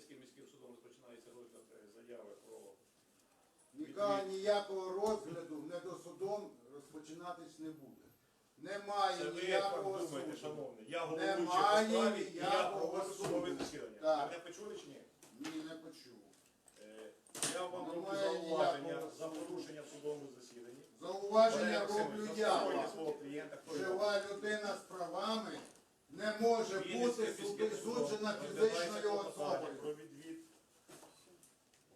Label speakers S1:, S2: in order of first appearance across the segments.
S1: Вінницьким міським судом розпочинається розгляд е, заяви про
S2: Ніка- ніякого розгляду недосудом розпочинатись не буде. Немає
S1: Це ви як
S2: ніякого
S1: думаєте,
S2: суду.
S1: шановний. Я головуючий по
S2: Немає
S1: справі, і я
S2: ніякого
S1: проводжу
S2: суду.
S1: засідання.
S2: Так.
S1: Ви мене почули чи ні?
S2: Ні, не почув.
S1: Е, Я вам роблю
S2: Немає
S1: зауваження
S2: ніякого
S1: за
S2: суду.
S1: порушення в судовому засіданні.
S2: Зауваження роблю я
S1: заспокойте
S2: вам.
S1: свого клієнта, хто його.
S2: Жива людина з правами не може бути суджена фізичною особою.
S1: Про відвід.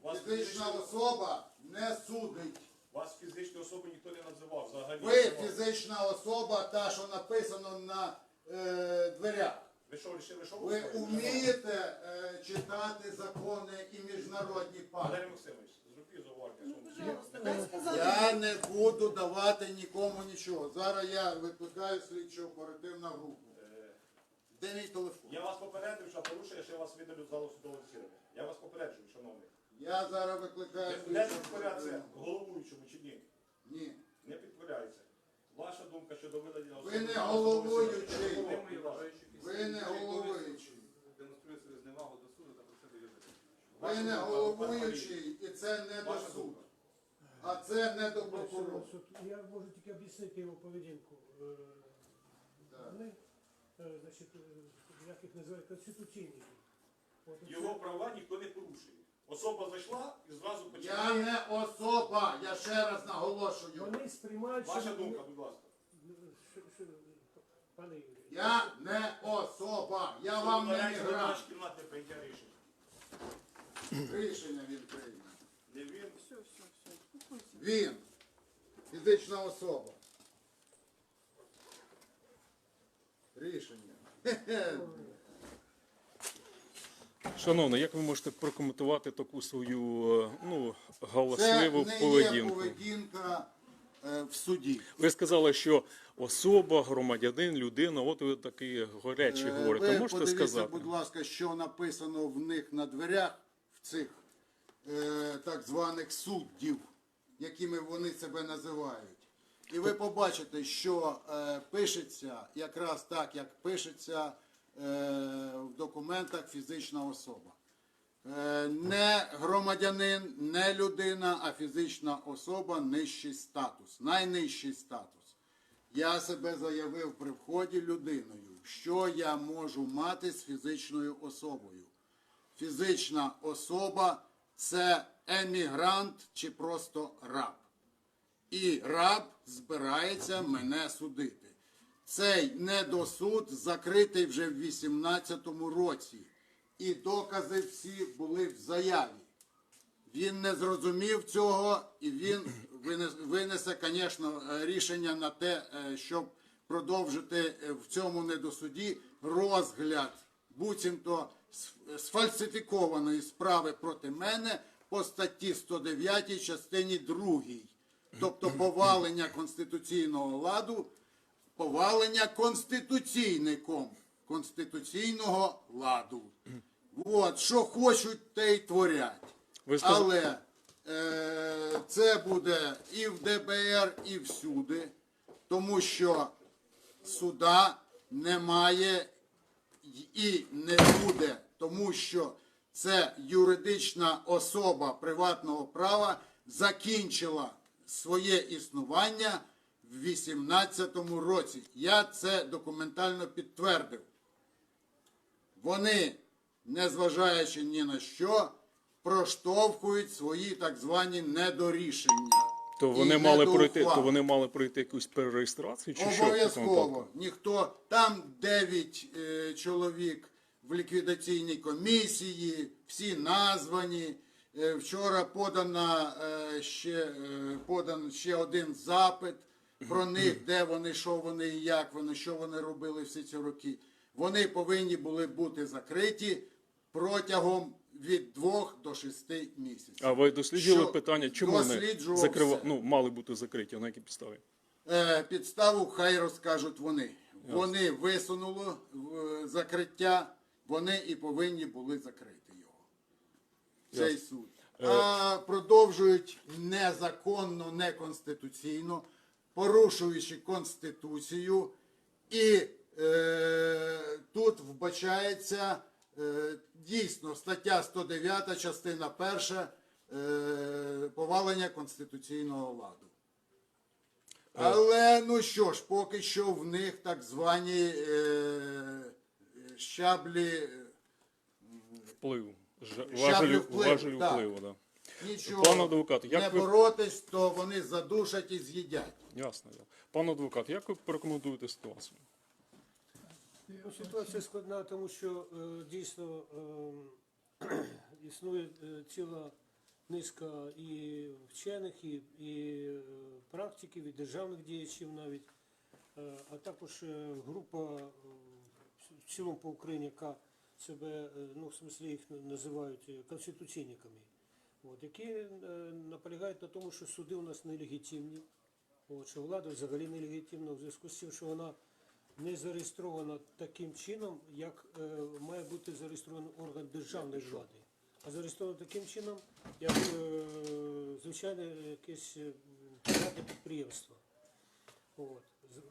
S1: Вас
S2: Фізична особа не судить.
S1: Вас фізичну особу ніхто не називав взагалі.
S2: Ви фізична особа, та, що написано на е, дверях.
S1: Ви що, вирішили, що
S2: Ви вмієте е, читати закони і міжнародні
S1: Валерій
S2: пакти.
S1: Максимович, зробіть зауваження.
S3: Ну,
S1: своєму
S3: пожалуйста, дай сказати.
S2: Я не буду давати нікому нічого. Зараз я викликаю слідчо оперативну групу. Де мій телефон?
S1: Я вас попередив, що порушує, що я вас видалю з залу судового засідання. Я вас попереджую, шановний.
S2: Я зараз викликаю
S1: Ви не
S2: оперативну.
S1: головуючому чи ні?
S2: Ні.
S1: Не підкоряється. Ваша думка щодо видалення
S2: Ви не головуючий.
S4: Вважаючи
S2: Ви не головуючий.
S4: демонструє свою зневагу до суду та про просити вірити.
S2: Ви не головуючий, і це не до
S1: Ваша
S2: суду.
S1: думка.
S2: А це не до прокурора.
S5: суд. Я можу тільки об'яснити його поведінку. Е,
S2: Так.
S5: Вони, е, значить, е, як їх називають. От оце-
S1: Його права ніхто не порушує. Особа зайшла і зразу
S2: Я не особа, я ще раз наголошую.
S5: Вони сприймають,
S1: Ваша
S5: що-
S1: думка, будь ласка.
S5: що- що- Пане Юрію,
S2: Я не особа, я вам не
S1: Виконується
S2: мігрант.
S1: наш кімнатне прийняття рішення.
S2: Рішення він прийме.
S1: Не він.
S3: Все, все, все.
S2: Він фізична особа. Рішення. Хе-хе.
S6: Шановний, як ви можете прокоментувати таку свою е, ну,
S2: Це
S6: галасливу
S2: не є
S6: поведінку?
S2: поведінка е, в суді.
S6: Ви сказали, що особа, громадянин, людина, от ви такі горячі
S2: Е,
S6: говорите.
S2: Ви
S6: Можете
S2: подивіться,
S6: сказати?
S2: будь ласка, що написано в них на дверях в цих е, так званих суддів, якими вони себе називають. І ви побачите, що е, пишеться якраз так, як пишеться е, в документах фізична особа. Е, не громадянин, не людина, а фізична особа нижчий статус, найнижчий статус. Я себе заявив при вході людиною, що я можу мати з фізичною особою. Фізична особа це емігрант чи просто раб. І раб збирається мене судити. Цей недосуд закритий вже в 18-му році. І докази всі були в заяві. Він не зрозумів цього, і він винесе, звісно, рішення на те, е, щоб продовжити е, в цьому недосуді розгляд буцімто сфальсифікованої справи проти мене по статті 109 частині 2. Тобто повалення конституційного ладу, повалення конституційником конституційного ладу. От, що хочуть, те й творять.
S6: Ви сказ-
S2: Але е, це буде і в ДБР, і всюди, тому що суда немає і не буде, тому що це юридична особа приватного права закінчила своє існування в 18-му році. Я це документально підтвердив. Вони, незважаючи ні на що, проштовхують свої так звані недорішення.
S6: То вони мали пройти, то вони мали пройти якусь перереєстрацію чи що?
S2: Обов'язково. Ніхто там 9 е, чоловік в ліквідаційній комісії, всі названі. Е, вчора подана е, ще е, подан ще один запит про них, де вони, що вони і як вони, що вони робили всі ці роки. Вони повинні були бути закриті протягом від 2 до 6 місяців.
S6: А ви досліджували
S2: Що
S6: питання, чому вони закрива... ну, мали бути закриті, на якій підставі?
S2: Підставу хай розкажуть вони. Вони висунули закриття, вони і повинні були закрити його. Цей суд. А продовжують незаконно, неконституційно, порушуючи Конституцію, і е, тут вбачається Е, Дійсно, стаття 109, частина 1, е, повалення конституційного ладу. Але ну що ж, поки що в них так звані е, щаблі е,
S6: Вплив. Ж-
S2: впливу,
S6: важелі
S2: так.
S6: впливу, да.
S2: нічого
S6: Пан адвокат, як
S2: не
S6: ви-
S2: боротись, то вони задушать і з'їдять.
S6: Ясно. я. Пан адвокат, як ви порекомендуєте ситуацію?
S5: Ну, Ситуація складна, тому що е, дійсно е, існує е, ціла низка і вчених, і, і е, практиків, і державних діячів навіть, е, а також е, група е, в цілому по Україні, яка себе, е, ну, в смислі їх називають е, конституційниками, от, які е, наполягають на тому, що суди у нас нелегітимні, от, що влада взагалі нелегітимна в зв'язку з тим, що вона не зареєстрована таким чином, як е, має бути зареєстрований орган державної влади, а зареєстрована таким чином, як е, звичайне якесь приватне підприємство. От.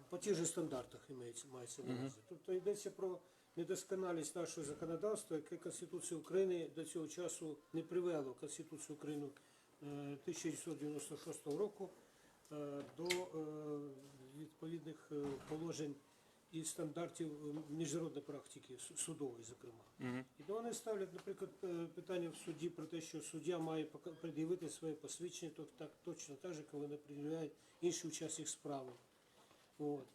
S5: По тих же стандартах мається на увазі. Тобто йдеться про недосконалість нашого законодавства, яке Конституція України до цього часу не привело Конституцію України е, 1996 року е, до е, відповідних е, положень і стандартів е, міжнародної практики, судової, зокрема. І то вони ставлять, наприклад, е, питання в суді про те, що суддя має пред'явити своє посвідчення, то так точно так же, як вони пред'являють інші учасник справи. От.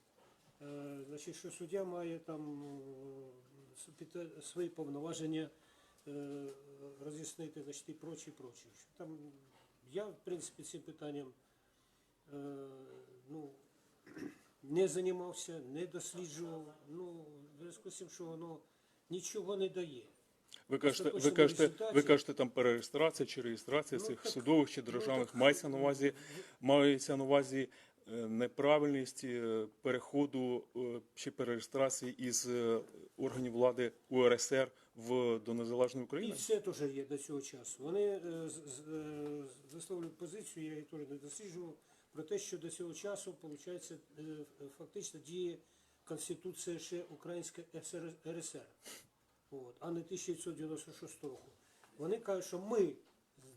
S5: Е, Значить, що суддя має там е, свої повноваження е, роз'яснити, значить, і прочі, прочі. Там я, в принципі, цим питанням ну, не займався, не досліджував. Ну, в зв'язку з тим, що воно нічого не дає.
S6: Ви кажете, ви кажете, ви кажете там перереєстрація чи реєстрація
S5: Ну,
S6: цих
S5: так-
S6: судових чи
S5: ну,
S6: державних
S5: так-
S6: мається на увазі, мається на увазі неправильність е, переходу е, чи перереєстрації із е, органів влади УРСР в до незалежної України?
S5: І це теж є до цього часу. Вони е, е, висловлюють позицію, я її теж не досліджував, про те, що до цього часу, виходить, фактично діє Конституція ще Українська СР РСР, от, а не 1996 року. Вони кажуть, що ми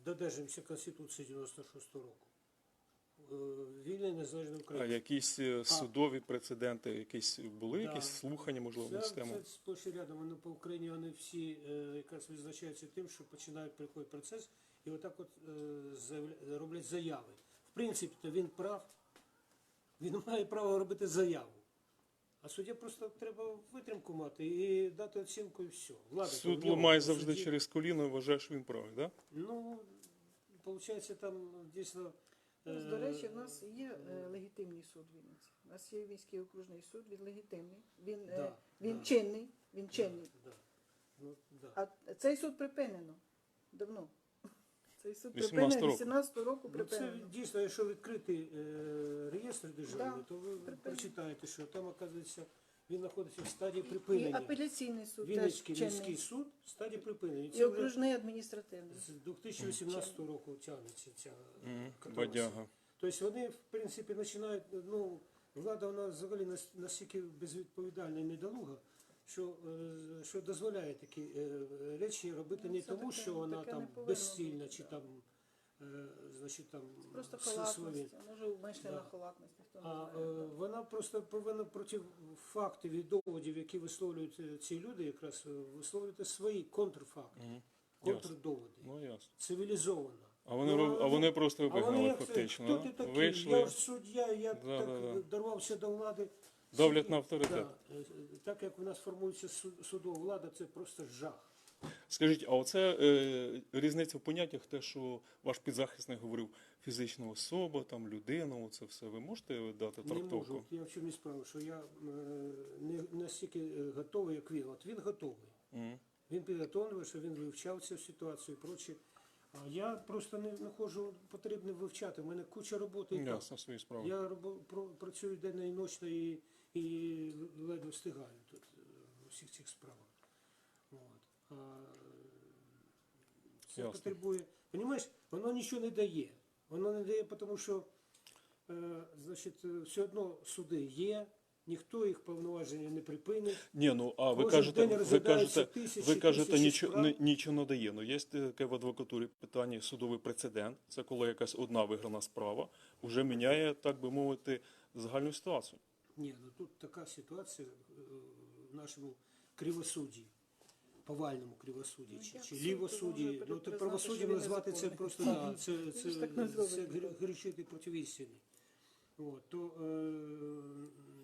S5: додержимося Конституції 96 року. Е, Вільної незалежної
S6: А
S5: України.
S6: якісь е, судові прецеденти, якісь були
S5: Да.
S6: якісь слухання, можливо, на цю тему?
S5: це сплош рядом. Вони по Україні вони всі е, якраз відзначаються тим, що починають приходити процес і отак от роблять заяви. В принципі, то він прав, він має право робити заяву. А суддя просто треба витримку мати і дати оцінку і все. Влада
S6: Суд ламає завжди
S5: суді.
S6: через коліно і вважає, що він правий, так?
S5: Ну, виходить, там дійсно.
S3: Ну,
S5: е,
S3: До речі, в нас є е, легітимний суд в Вінниці. У нас є Вінський окружний суд, він легітимний, він, е,
S5: Да,
S3: він
S5: да.
S3: чинний, він чинний.
S5: Да. Ну, да.
S3: А цей суд припинено давно. Цей суд
S6: 18
S3: припинений
S6: року.
S3: 18 року
S5: Ну, це
S3: припинено.
S5: дійсно, якщо відкрити е, реєстр державний,
S3: Да,
S5: то ви
S3: припинено.
S5: прочитаєте, що там, оказується, він знаходиться в стадії
S3: І
S5: припинення.
S3: апеляційний суд теж
S5: Вінницький міський
S3: чинний.
S5: суд в стадії припинення.
S3: І
S5: Це вже
S3: окружний адміністративний.
S5: з 2018 року тягнеться ця
S6: Мгм.
S5: каталася.
S6: Бадяга.
S5: Тобто вони, в принципі, починають, ну, влада вона взагалі нас- настільки безвідповідальна і недолуга, що, е, що дозволяє такі е, речі робити
S3: Ну,
S5: не
S3: це
S5: тому,
S3: таке-
S5: що вона
S3: таке
S5: там
S3: повинно
S5: безсильна
S3: бути,
S5: чи
S3: так.
S5: там, значить, там
S3: Просто халатність, а може умишлена
S5: Да.
S3: халатність, ніхто не
S5: А
S3: знає.
S5: е, вона просто повинна проти фактів і доводів, які висловлюють е, ці люди, якраз е, висловлювати свої контрфакти,
S6: Ясно.
S5: контрдоводи.
S6: Ну ясно.
S5: Цивілізовано.
S6: А вони,
S5: Ну,
S6: а вони просто
S5: А вони як
S6: фактично.
S5: хто ти такий?
S6: Вийшли.
S5: Я ж суддя, я
S6: Да,
S5: так
S6: да, да.
S5: дорвався до влади.
S6: Давлять на авторитет.
S5: Да. Е, Так як у нас формується суд- судова влада, це просто жах.
S6: Скажіть, а оце е, різниця в поняттях, те, що ваш підзахисник говорив, фізична особа, там людина, оце все. Ви можете дати
S5: Не можу. Я в чому справа, що я е, не настільки е, готовий, як він. От він готовий.
S6: Мгм.
S5: Він підготовлений, що він вивчав цю ситуацію і прочі. А я просто не знаходжу потрібно вивчати. У мене куча роботи. і.
S6: Ясно, свої справи.
S5: Я робо- про- працюю денно і ночно і, і ледве встигаю тут е, у всіх цих справах. От. А, це
S6: Ясно.
S5: потребує. Понімаєш, воно нічого не дає. Воно не дає, тому що е, значить, е, все одно суди є, ніхто їх повноваження не припинить.
S6: Ні, ну а ви
S5: Кожен
S6: кажете,
S5: день
S6: ви
S5: розглядаються
S6: кажете,
S5: тисячі,
S6: ви кажете,
S5: тисячі
S6: нічого
S5: справ.
S6: ні- нічого не дає. Ну є таке в адвокатурі питання судовий прецедент. Це коли якась одна виграна справа вже міняє, так би мовити, загальну ситуацію.
S5: Ні, ну тут така ситуація е, в нашому кривосудді, повальному кривосудді, чи, чи
S3: суд
S5: лівосудді. Ну, то правосуддям назвати це просто да, це, це,
S3: не
S5: це, грішити проти істини. От, то е,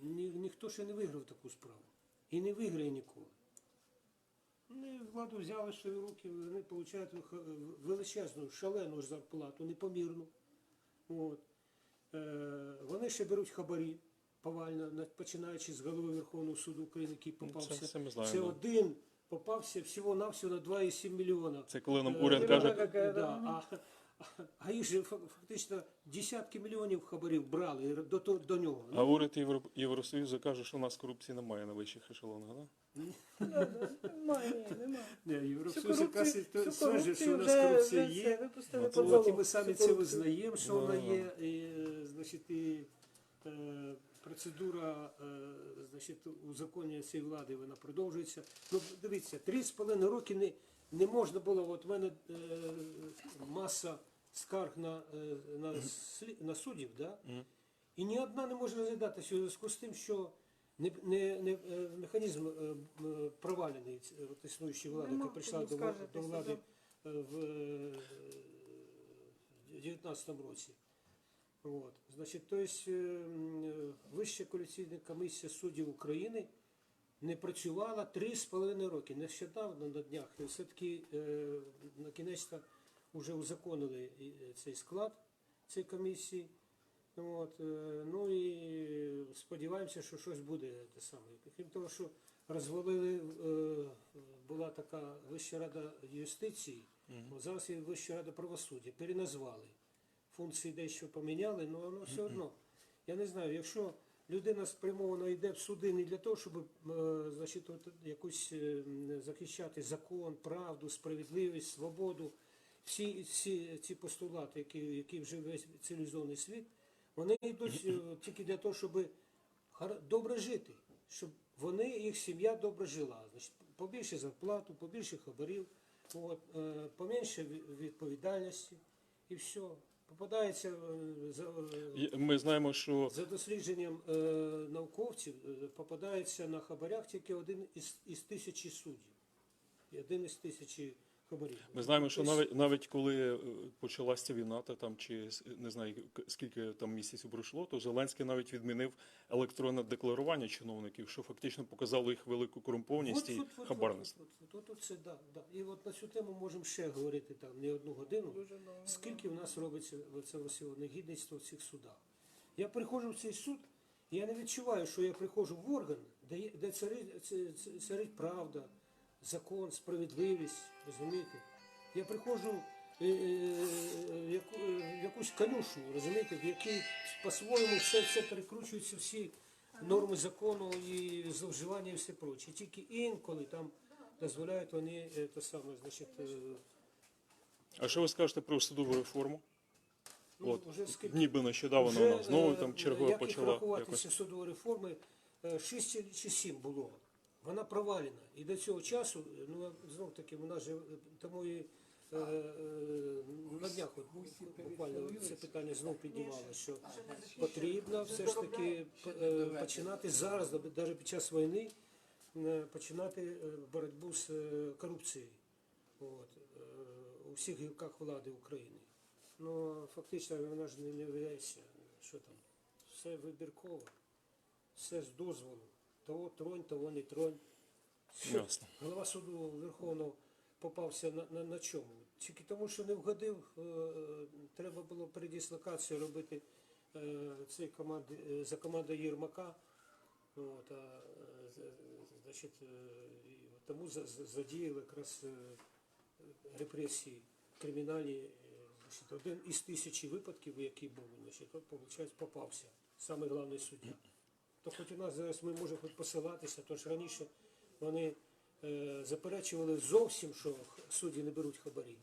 S5: ні, ніхто ще не виграв таку справу. І не виграє ніколи. Вони владу взяли в руки, вони отримують величезну, шалену зарплату, непомірну. От. Е, вони ще беруть хабарі повально, починаючи з голови Верховного суду України, який
S6: Ну,
S5: попався.
S6: це- це
S5: Це один попався всього-навсього на 2,7 мільйона.
S6: Це коли нам
S5: Е,
S6: уряд
S5: е,
S6: каже,
S5: е, да, а, а- а їх же фа- фактично десятки мільйонів хабарів брали до, то- до нього.
S6: а уряд Євро- Євросоюзу каже, що у нас корупції немає на вищих ешелонах. Да?
S3: Немає, ні, немає.
S5: Євросоюз якраз і то стверджує, що у нас корупція є.
S6: Ну,
S5: От, і ми самі це визнаємо, що вона є. І, значить, і е, процедура е, значить, узаконення цієї влади вона продовжується. Ну, дивіться, три з половиною роки не, не можна було, от в мене е, маса скарг на, е, на, на суддів, да? І ні одна не може розглядатися у зв'язку з тим, що не, не, не, е, механізм е, провалений от існуючої влади, яка прийшла до, до влади в 2019 році. От. Значить, то есть, е, Вища коаліційна комісія суддів України не працювала три з половиною роки. Нещодавно на днях все-таки е, на кінець вже узаконили е, цей склад цієї комісії. От, ну і сподіваємося, що щось буде те саме. Крім того, що розвалили, була така Вища рада юстиції, зараз є Вища рада правосуддя, переназвали. Функції дещо поміняли, але воно все одно. Я не знаю, якщо людина спрямовано йде в суди не для того, щоб е, значить, от, якусь е, захищати закон, правду, справедливість, свободу, всі, всі ці постулати, які, які вже весь цивілізований світ, вони йдуть е, тільки для того, щоб добре жити, щоб вони, їх сім'я добре жила. Значить, побільше зарплату, побільше хабарів, от, поменше відповідальності і все. Попадається е, за, е,
S6: Ми знаємо, що
S5: за дослідженням е, науковців, е, попадається на хабарях тільки один із, із тисячі суддів. І Один із тисячі хабарів.
S6: Ми знаємо, що навіть навіть коли е, почалася війна, та там чи не знаю скільки там місяців пройшло, то Зеленський навіть відмінив електронне декларування чиновників, що фактично показало їх велику корумпованість і хабарність.
S5: От, от, от, от це, да, да. І от на цю тему можемо ще говорити там не одну годину.
S3: Дуже.
S5: Скільки в нас робиться це ось негідництво в цих судах? Я приходжу в цей суд, я не відчуваю, що я приходжу в орган, де, є- де царить, царить правда, закон, справедливість, розумієте? Я приходжу е, е, яку- е, в якусь конюшню, розумієте, в якій по-своєму все, все перекручуються всі норми закону і зловживання і все проче. Тільки інколи там дозволяють вони е, те саме, значить, е,
S6: А що ви скажете про судову реформу?
S5: ну,
S6: От,
S5: вже скільки
S6: ніби нещодавно вона знову
S5: е,
S6: там чергова
S5: як їх
S6: почала
S5: рахувати
S6: якось.
S5: ці судові реформи, 6 чи 7 було. Вона провалена. І до цього часу, ну знов таки, вона ж е, тому і е, е, на днях от, буквально це питання знов піднімало, що потрібно все ж таки починати зараз, навіть під час війни, починати боротьбу з корупцією от, у всіх гілках влади України. Ну, фактично вона ж не, виявляється, що там. Все вибірково, все з дозволу. Того тронь, того не тронь. Що
S6: Ясно.
S5: Голова суду Верховного попався на, на, на чому? Тільки тому, що не вгодив, е, треба було передислокацію робити е, цієї команди, е, за командою Єрмака. От, а, е, значить, е, і тому за- за- задіяли якраз е, репресії кримінальні. е, Значить, один із тисячі випадків, який був, значить, от, виходить, попався. Саме головний суддя. То хоч у нас зараз ми можемо хоч посилатися, то ж раніше вони е, заперечували зовсім, що судді не беруть хабарі.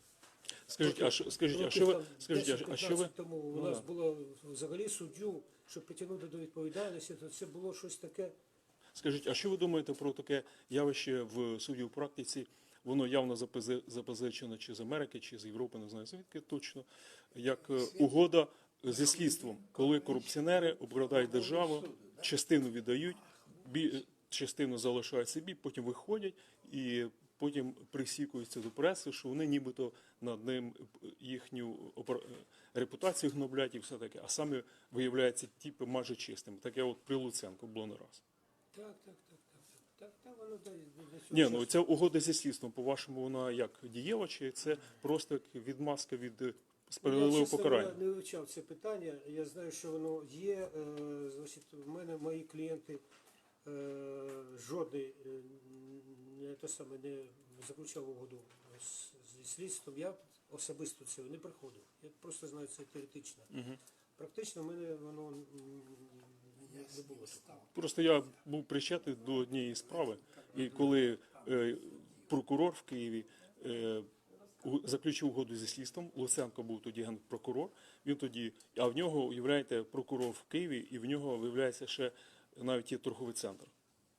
S6: Скажіть, а що скажіть, а що ви скажіть, а- а що ви
S5: тому у
S6: Ну,
S5: нас було взагалі суддю, щоб притягнути до відповідальності, то це було щось таке.
S6: Скажіть, а що ви думаєте про таке явище в суді у практиці? Воно явно запози- запозичено чи з Америки, чи з Європи, не знаю звідки точно, як е, угода зі слідством, коли корупціонери обкрадають державу, частину віддають, частину залишають собі, потім виходять і потім присікуються до преси, що вони нібито над ним їхню репутацію гноблять і все таке, а самі виявляються типу майже чистими. Таке от при Луценко було не раз.
S5: Так, так, так, так, так, воно
S6: Ні, ну ця угода зі слідством, по-вашому, вона як дієва, чи це просто відмазка від
S5: Я, чесно,
S6: покарання?
S5: говоря, не вивчав це питання. Я знаю, що воно є. Е, значить, в мене мої клієнти е, жодний е, не, те саме, не заключав угоду з, зі слідством. Я особисто цього не приходив. Я просто знаю це теоретично. Практично в мене воно не, було такого.
S6: Просто я був причетний до однієї справи, і коли е, прокурор в Києві е, заключив угоду зі слідством, Луценко був тоді генпрокурор, він тоді, а в нього, уявляєте, прокурор в Києві, і в нього виявляється ще навіть є торговий центр.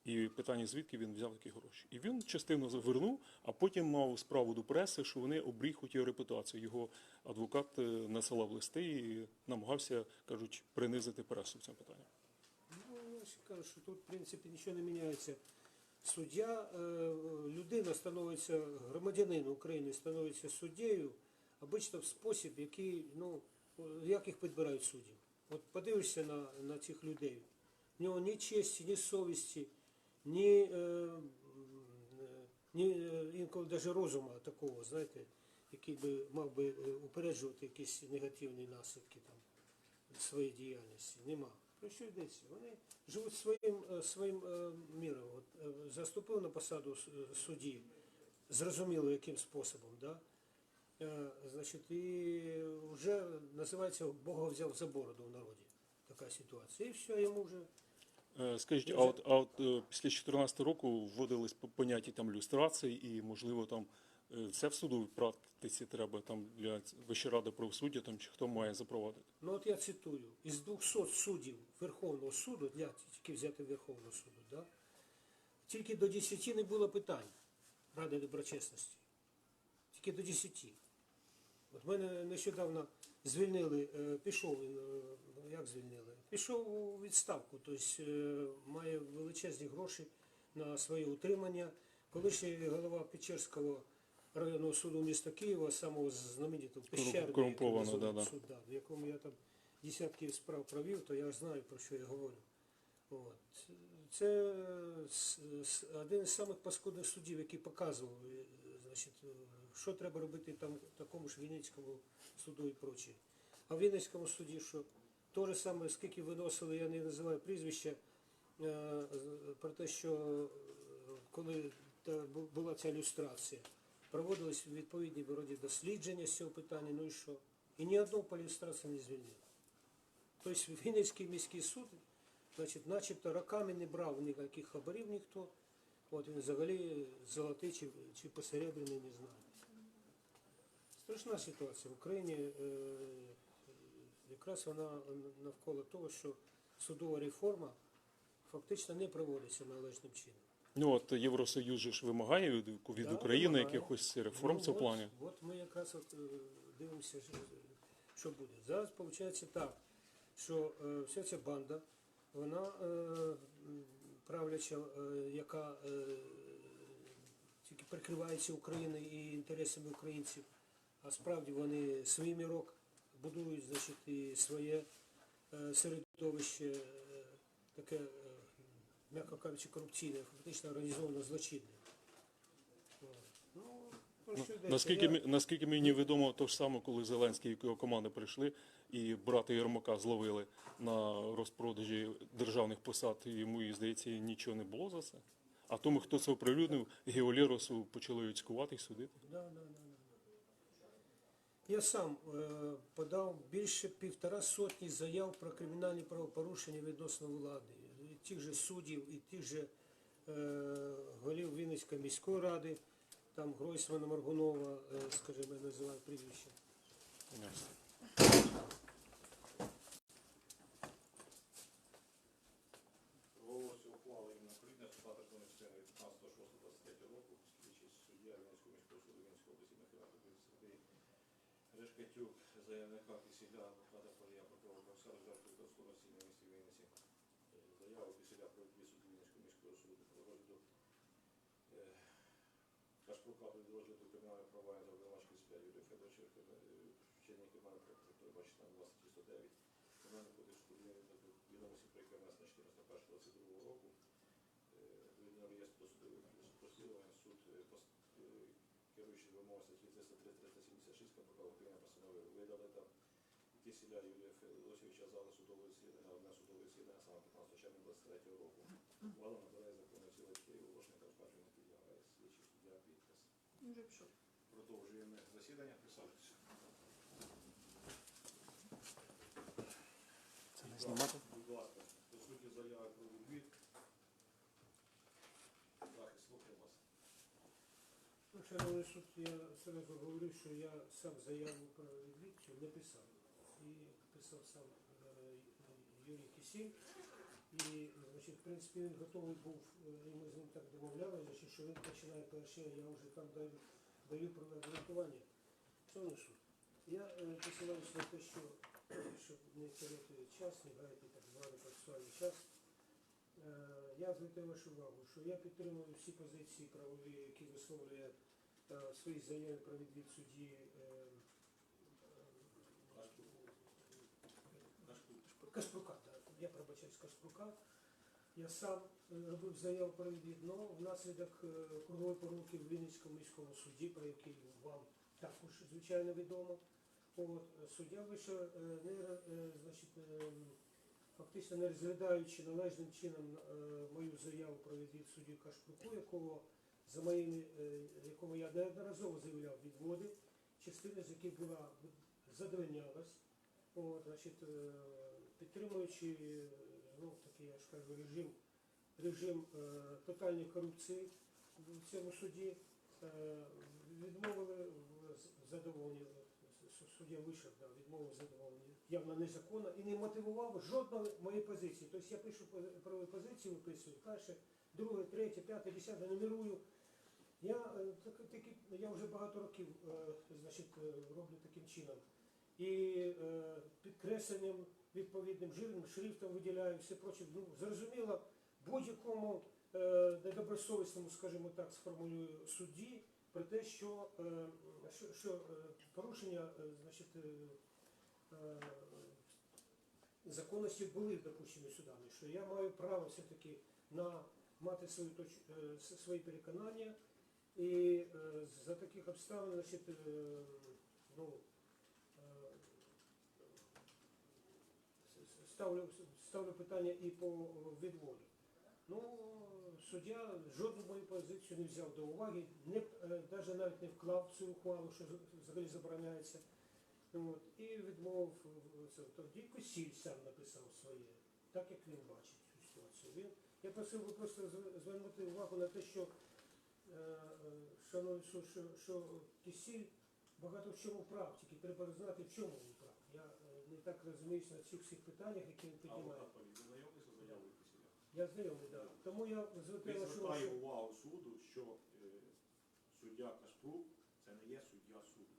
S6: І питання, звідки він взяв такі гроші. І він частину завернув, а потім мав справу до преси, що вони обріхують його репутацію. Його адвокат е, насилав листи і намагався, кажуть, принизити пресу в цьому питанні.
S5: Ну, я кажу, що тут, в принципі, нічого не міняється. Суддя, е, людина становиться, громадянин України становиться суддєю, обично в спосіб, який, ну, як їх підбирають суддів. От подивишся на, на цих людей. В нього ні честі, ні совісті, ні, е, е, ні е, інколи навіть розуму такого, знаєте, який би мав би упереджувати якісь негативні наслідки там своєї діяльності. Нема. Про що йдеться? Вони живуть своїм, е, своїм е, міром. От, е, заступив на посаду судді, зрозуміло яким способом, да? Значить, і вже називається Бога взяв за бороду в народі. Така ситуація. І все, йому вже
S6: Скажіть, а от, а от після 2014 року вводились по- поняття там люстрації і, можливо, там це в судовій практиці треба там для Вищої ради правосуддя, там чи хто має запровадити?
S5: Ну от я цитую, із 200 суддів Верховного суду, для тільки взяти Верховного суду, да, тільки до 10 не було питань Ради доброчесності. Тільки до 10. От мене нещодавно звільнили, е, пішов, він, е, як звільнили? Пішов у відставку, тобто е, має величезні гроші на своє утримання. Колишній голова Печерського районного суду міста Києва, самого знаменитого Пещерного, називають
S6: да-да.
S5: суд, да, в якому я там десятки справ провів, то я знаю, про що я говорю. От. Це один із самих паскудних суддів, який показував, е, значить, е, що треба робити там такому ж Вінницькому суду і прочі. А в Вінницькому суді, що те ж саме, скільки виносили, я не називаю прізвища, е, про те, що коли була ця люстрація, проводились відповідні вроді дослідження з цього питання, ну і що? І ні одного по не звільнили. Тобто Вінницький міський суд, значить, начебто роками не брав ніяких хабарів ніхто. От він взагалі золотий чи, чи посеребряний, не знаю. Страшна ситуація в Україні. Е, якраз вона навколо того, що судова реформа фактично не проводиться належним чином.
S6: Ну от Євросоюз же ж вимагає від, від
S5: Да,
S6: України
S5: вимагає.
S6: якихось реформ в цьому
S5: от,
S6: плані.
S5: От ми якраз от, е, дивимося, що- що буде. Зараз виходить так, що е, вся ця банда, вона е, м, правляча, е, яка е, тільки прикривається Україною і інтересами українців, а справді вони свій мірок будують, значить, і своє е, середовище е, таке, е, м'яко кажучи, корупційне, фактично організовано злочинне. Ну, про що йдеться?
S6: Наскільки,
S5: Я-
S6: мі- наскільки мені відомо, то ж саме, коли Зеленський і його команда прийшли і брата Єрмака зловили на розпродажі державних посад, і йому, і, здається, нічого не було за це. А тому, хто це оприлюднив, Геолеросу почали відскувати і судити.
S5: Да, да, да, да. Я сам е, подав більше півтора сотні заяв про кримінальні правопорушення відносно влади. Тих же суддів, і тих же е, голів Вінницької міської ради, там Гройсмана Маргунова, е, скажімо, я називаю прізвище.
S6: Ясно.
S1: Іменно Колідня Сусата Ждонецького від 15.06.23 року, суддя Вінницького міського суду Вінницької області Михайла Сергій Решкатюк, заявника Кисіля, адвоката Полія, прокурора Бокса, розглянути до Вінниці. Е, Заяву Кисіля про відвід суду Вінницького міського суду про розгляду е, Кашпрука про розгляду кримінального провадження обвинувачки Кисіля Юрія Федоровича, е, вчинення кримінального на 20 109. Кримінальний кодекс України відомості про яке внесено 14.01.22 року. Е, Відповідно реєстру досудових розслідувань суд, керуючи вимогами статті 303-376 КПК України постанови видали там Кисіля Юрія Федосовича зали судового засідання, одне засідання саме 15 червня 23 року. Ухвала набирає законної сили Києва, оголошення та оскарження підлягає слідчий суддя підпис.
S3: Вже пішов.
S1: Продовжуємо засідання. Присаджуйтесь.
S6: Це не знімати?
S1: Будь ласка, по суті заяви про відвід. Захист, слухаю вас.
S5: Ну, Шановний суд, я сразу говорю, що я сам заяву про відвід цю не писав. І писав сам Юрій Кисіль. І, значить, в принципі, він готовий був, е, і ми з ним так домовляли, значить, що він починає перше, я вже там даю, даю про обґрунтування. Шановний я е, посилаюся на те, що щоб не тягнути час, не гаяти так званий процесуальний час. Е, Я звертаю вашу увагу, що я підтримую всі позиції правові, які висловлює в своїй про відвід судді е,
S1: Кашпрук.
S5: Кашпрука. так. Я пробачаюсь Кашпрука. Я сам е, робив заяву про відвід, але внаслідок е, кругової поруки в Вінницькому міському суді, про який вам також звичайно відомо. От, е, суддя вийшов, не, значить, фактично не розглядаючи належним чином мою заяву про відвід судді Кашпруку, якого за моїми, якому я неодноразово заявляв відводи, частина з яких була задовольнялась. От, значить, підтримуючи е, знов таки, я ж кажу, режим, режим е, тотальної корупції в цьому суді, е, відмовили в задоволенні, суддя вийшов, да, відмовив в задоволенні, явно незаконно, і не мотивував жодної моєї позиції. Тобто я пишу по- правові позиції, виписую, перше, друге, третє, п'яте, десяте, нумерую. Я, е, так, я вже багато років значить, роблю таким чином. І підкресленням відповідним жирним шрифтом виділяю все проче. Ну, зрозуміло, будь-якому е, недобросовісному, скажімо так, сформулюю судді про те, що, е, що, що е, порушення е, значить, е, е, законності були допущені судами, що я маю право все-таки на мати свою точ, е, свої переконання. І е, за таких обставин, значить, е, ну, е, с- ставлю, ставлю питання і по відводу. Ну, суддя жодну мою позицію не взяв до уваги, не, навіть навіть не вклав цю ухвалу, що взагалі забороняється. От, і відмовив е, це. Тоді Косіль сам написав своє, так як він бачить цю ситуацію. Він, я просив би просто звернути увагу на те, що, е, е, шановний суд, що, що Кисіль багато в чому прав, тільки треба знати, в чому він прав. Я е, не так розуміюся на цих всіх питаннях, які він піднімає.
S1: Адвокат Полі, ви знайомилися з заявою Кисіля?
S5: Я знайомий, так. Тому я звертаю вашу увагу.
S1: суду, що е, суддя Кашпрук це не є суддя суду.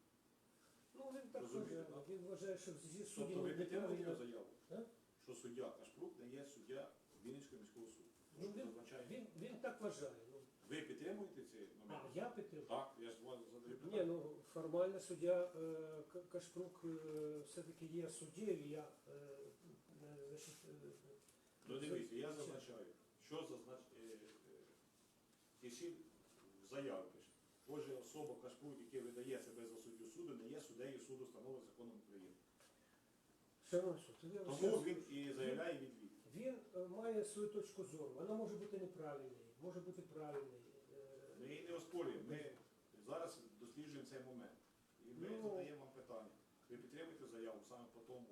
S5: Ну він так
S1: Розумієте,
S5: вважає.
S1: так?
S5: Він вважає, що зі
S1: Тобто
S5: суддів
S1: ви підтримуєте його заяву,
S5: А?
S1: що суддя Кашпрук не є суддя Вінницького міського суду.
S5: Ну,
S1: Що
S5: він, він, він так вважає. Ну,
S1: Ви підтримуєте ці
S5: а я підтримую.
S1: Так, я ж вас задаю
S5: Ні, ну формально суддя е, К- Кашпрук е, все-таки є суддєю, я е, е, значить, е,
S1: Ну дивіться, я зазначаю, що зазначає Кисіль в заяві пише. Кожна особа Кашпрук, яка видає себе за суддю суду, не є суддею суду, встановленого законом України.
S5: шановний суд, я вам
S1: Тому він і заявляє відвід.
S5: Він е, має свою точку зору. Вона може бути неправильною, може бути правильною. Е,
S1: Ми її не оспорюємо. Ми зараз досліджуємо цей момент. І ми
S5: Ну.
S1: задаємо вам питання. Ви підтримуєте заяву саме по тому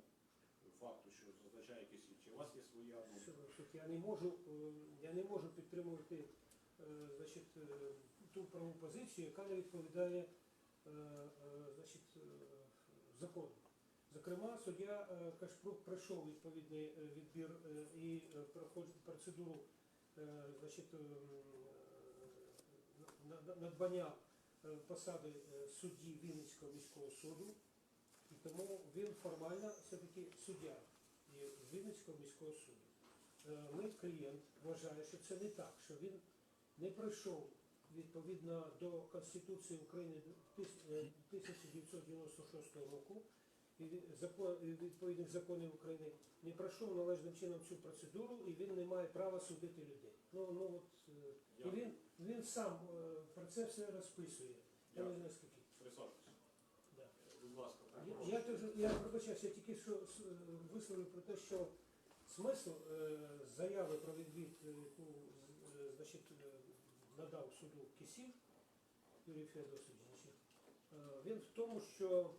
S1: факту, що зазначає Кисіль? Чи у вас є своя думка?
S5: Я не можу, е, я не можу підтримувати значить, ту правову позицію, яка не відповідає значить, закону. Зокрема, суддя е, Кашпрук пройшов відповідний е, відбір е, і проходить процедуру значить, ем, на- на- надбання посади судді Вінницького міського суду, і тому він формально все-таки суддя Вінницького міського суду. Мій клієнт вважає, що це не так, що він не пройшов відповідно до Конституції України е, 1996 року відповідних законів України не пройшов належним чином цю процедуру і він не має права судити людей. Ну, ну от, е, і він, він сам е, про це все розписує. Я не знаю скільки.
S1: Присаджуйся.
S5: Да.
S1: Будь ласка,
S5: Я, теж, я пробачаюсь, я тільки що е, висловив про те, що смисл заяви про відвід, яку значить, надав суду Кисіль Юрій Феодосович, він в тому, що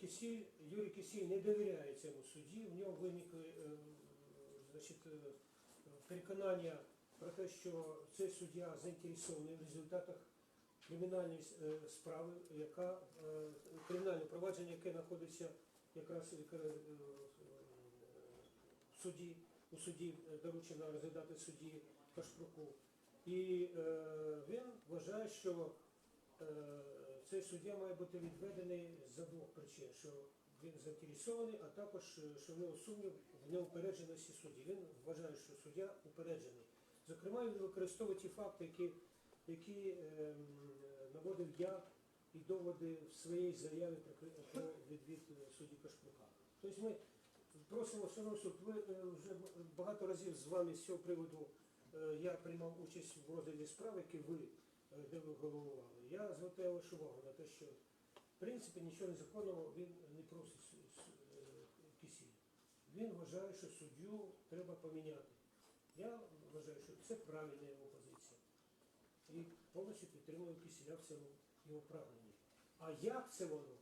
S5: Кисіль, Юрій Кисіль не довіряє цьому судді, в нього виникли е, значить, е, переконання про те, що цей суддя заінтересований в результатах кримінальної е, справи, яка е, кримінальне провадження, яке знаходиться якраз е, е, в суді, у суді е, доручено розглядати судді Кашпруку. І е, він вважає, що е, цей суддя має бути відведений за двох причин, що він заінтересований, а також е, що в нього сумнів в неупередженості судді. Він вважає, що суддя упереджений. Зокрема, він використовує ті факти, які які ем, наводив я і доводи в своїй заяві про відвід е, судді Кашпрука. Тобто ми просимо, суд, ви е, вже багато разів з вами з цього приводу е, я приймав участь в розгляді справ, які ви, е, де ви головували. Я звертаю вашу увагу на те, що в принципі нічого незаконного він не просить е, Кисіль. Він вважає, що суддю треба поміняти. Я вважаю, що це правильна його позиція. І повністю підтримую Кисіля в цьому його прагненні. А як це воно?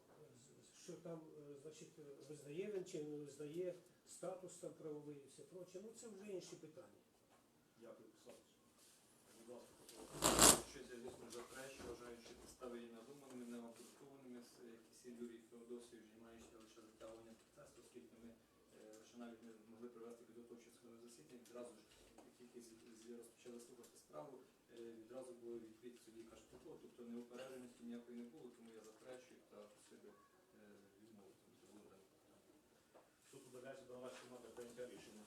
S5: Що там, е, значить, визнає він чи не визнає статус там правовий і все проче, ну це вже інші питання.
S1: Дякую, присаджуйся. Будь ласка.
S4: Щось я звісно заперечую, вважаючи підстави є надуманими, необґрунтованими. З Кисіль Юрій Феодосійович займається лише затягуванням процесу, оскільки ми е, ще навіть не могли провести підготовче судове засідання. Відразу ж, як тільки розпочали слухати справу, е, відразу було відвід судді Кашпруко, тобто неупередженості ніякої не було, тому я заперечую та просив е, відмовити.
S1: Суд удаляється до нарадчої мати прийняття рішення.